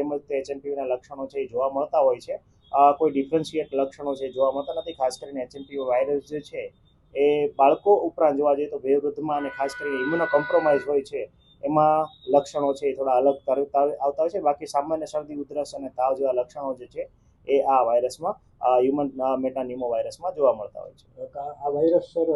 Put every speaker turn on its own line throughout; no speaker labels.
જેમ જ તે એચએનપીવીના લક્ષણો છે એ જોવા મળતા હોય છે. કોઈ ડિફરન્શિયેટ લક્ષણો છે જોવા મળતા નથી. ખાસ કરીને એચએનપી વાયરસ જે છે એ બાળકો ઉપરાંત જોવા જઈએ તો વયોવૃદ્ધમાં અને ખાસ કરીને ઇમ્યુનો કોમ્પ્રોમાઇઝ હોય છે, એમાં લક્ષણો છે એ થોડા અલગ આવતા હોય છે. બાકી સામાન્ય શરદી, ઉધરસ અને તાવ જેવા લક્ષણો જે છે એ આ વાયરસમાં હ્યુમન મેટાનિમો વાયરસમાં જોવા મળતા હોય છે.
આ વાયરસ સર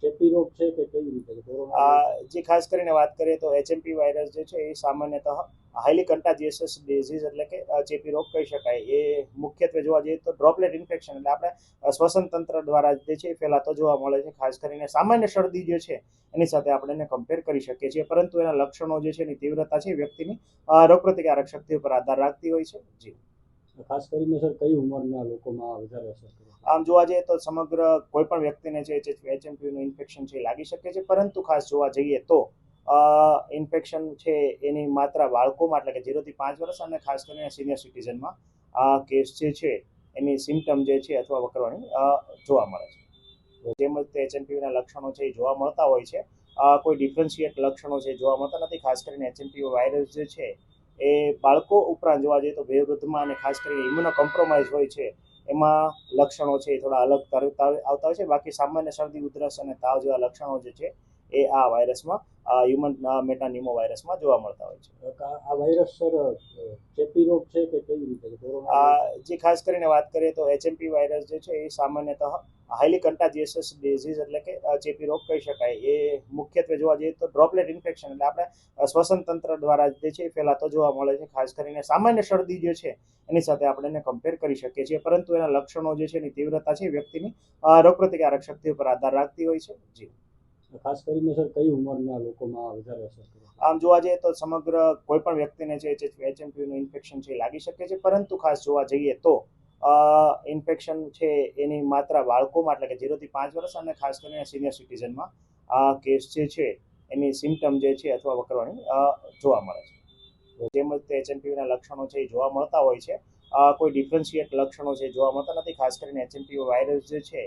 ચેપી રોગ છે કે કેવી રીતે? કોરોના
આ જે ખાસ કરીને વાત કરીએ તો એચએમપી વાયરસ જે છે એ સામાન્યતઃ હાઈલી કન્ટાજિયસ ડિઝીઝ એટલે કે ચેપી રોગ કહી શકાય. એ મુખ્યત્વે જોવા જઈએ તો ડ્રોપલેટ ઇન્ફેક્શન એટલે આપણે શ્વસન તંત્ર દ્વારા જે છે એ ફેલાતો જોવા મળે છે. ખાસ કરીને સામાન્ય શરદી જે છે એની સાથે આપણે એને કમ્પેર કરી શકીએ છીએ. પરંતુ એના લક્ષણો જે છે એની તીવ્રતા છે વ્યક્તિની રોગપ્રતિકારક શક્તિ ઉપર આધાર રાખતી હોય છે. જી.
ખાસ કરીને, સર, કઈ ઉંમરના લોકોમાં વધારે અસર કરે
આમ જોવા જઈએ તો સમગ્ર કોઈ પણ વ્યક્તિને છે એચએમપીનું ઇન્ફેક્શન છે લાગી શકે છે. પરંતુ ખાસ જોવા જઈએ તો ઇન્ફેક્શન છે એની માત્રા બાળકોમાં, એટલે કે ઝીરોથી પાંચ વર્ષ અને ખાસ કરીને સિનિયર સિટીઝનમાં આ કેસ જે છે, એની સિમ્ટમ જે છે અથવા વકરવાની જોવા મળે છે. જેમ તે એચએનપીના લક્ષણો છે એ જોવા મળતા હોય છે. કોઈ ડિફરન્શિયેટ લક્ષણો છે જોવા મળતા નથી. ખાસ કરીને એચએનપી વાયરસ જે છે એ બાળકો ઉપરાંત જોવા જઈએ તો વયોવૃદ્ધમાં અને ખાસ કરીને ઇમ્યુનો કોમ્પ્રોમાઇઝ હોય છે, એમાં લક્ષણો છે થોડા અલગ આવતા હોય છે. બાકી સામાન્ય શરદી, ઉધરસ અને તાવ જેવા લક્ષણો જે છે એ આ વાયરસમાં હ્યુમન મેટાનિમો વાયરસમાં જોવા મળતા હોય છે.
આ વાયરસ સર ચેપી રોગ છે કે કેવી રીતે?
આ જે ખાસ કરીને વાત કરીએ તો એચએમપી વાયરસ જે છે એ સામાન્યતઃ હાઈલી કન્ટાજિયસ ડિઝીઝ એટલે કે ચેપી રોગ કહી શકાય. એ મુખ્યત્વે જોવા જઈએ તો ડ્રોપલેટ ઇન્ફેક્શન એટલે આપણે શ્વસન તંત્ર દ્વારા જે છે એ ફેલાતો જોવા મળે છે. ખાસ કરીને સામાન્ય શરદી જે છે એની સાથે આપણે એને કમ્પેર કરી શકીએ છીએ. પરંતુ એના લક્ષણો જે છે એની તીવ્રતા છે વ્યક્તિની રોગપ્રતિકારક શક્તિ ઉપર આધાર રાખતી હોય છે. જી.
ખાસ કરીને, સર, કઈ ઉંમરના લોકોમાં વધારે અસર કરે
આમ જોવા જઈએ તો સમગ્ર કોઈ પણ વ્યક્તિને છે એચએમપીનું ઇન્ફેક્શન છે લાગી શકે છે. પરંતુ ખાસ જોવા જઈએ તો ઇન્ફેક્શન છે એની માત્રા બાળકોમાં, એટલે કે ઝીરોથી પાંચ વર્ષ અને ખાસ કરીને સિનિયર સિટીઝનમાં આ કેસ જે છે, એની સિમ્ટમ જે છે અથવા વકરવાની જોવા મળે છે. જેમ તે એચએમપીના લક્ષણો છે એ જોવા મળતા હોય છે. કોઈ ડિફરન્શિયેટ લક્ષણો છે જોવા મળતા નથી. ખાસ કરીને એચએમપી વાયરસ જે છે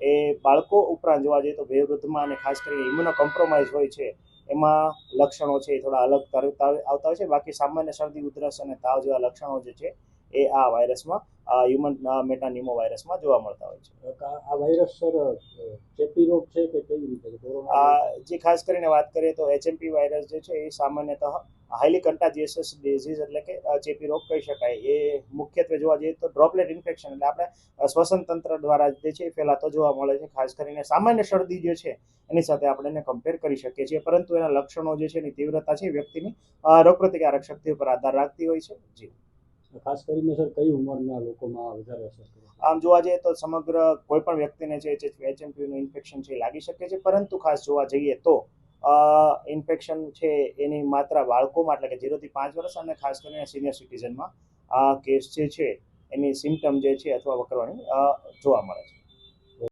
એ બાળકો ઉપરાંત જોવા જઈએ તો વયોવૃદ્ધમાં અને ખાસ કરીને ઇમ્યુનો કોમ્પ્રોમાઇઝ હોય છે, એમાં લક્ષણો છે એ થોડા અલગ આવતા હોય છે. બાકી સામાન્ય શરદી, ઉધરસ અને તાવ જેવા લક્ષણો જે છે એ આ વાયરસમાં હ્યુમન મેટાનિમો વાયરસમાં જોવા મળતા હોય છે.
આ વાયરસ સર ચેપી રોગ છે કે કેવી રીતે? કોરોના
આ જે ખાસ કરીને વાત કરીએ તો એચએમપી વાયરસ જે છે એ સામાન્યતઃ હાઈલી કન્ટાજિયસ ડિઝીઝ એટલે કે ચેપી રોગ કહી શકાય. એ મુખ્યત્વે જોવા જઈએ તો ડ્રોપલેટ ઇન્ફેક્શન એટલે આપણે શ્વસન તંત્ર દ્વારા જે છે એ ફેલાતો જોવા મળે છે. ખાસ કરીને સામાન્ય શરદી જે છે એની સાથે આપણે એને કમ્પેર કરી શકીએ છીએ. પરંતુ એના લક્ષણો જે છે એની તીવ્રતા છે વ્યક્તિની રોગપ્રતિકારક શક્તિ ઉપર આધાર રાખતી હોય છે. જી.
ખાસ કરીને, સર, કઈ ઉંમરના લોકોમાં વધારે અસર કરે
આમ જોવા જઈએ તો સમગ્ર કોઈ પણ વ્યક્તિને છે જે એચએમપીનું ઇન્ફેક્શન છે લાગી શકે છે. પરંતુ ખાસ જોવા જઈએ તો ઇન્ફેક્શન છે એની માત્રા બાળકોમાં, એટલે કે ઝીરોથી પાંચ વર્ષ અને ખાસ કરીને સિનિયર સિટીઝનમાં આ કેસ જે છે, એની સિમ્ટમ જે છે અથવા વકરવાની જોવા મળે છે.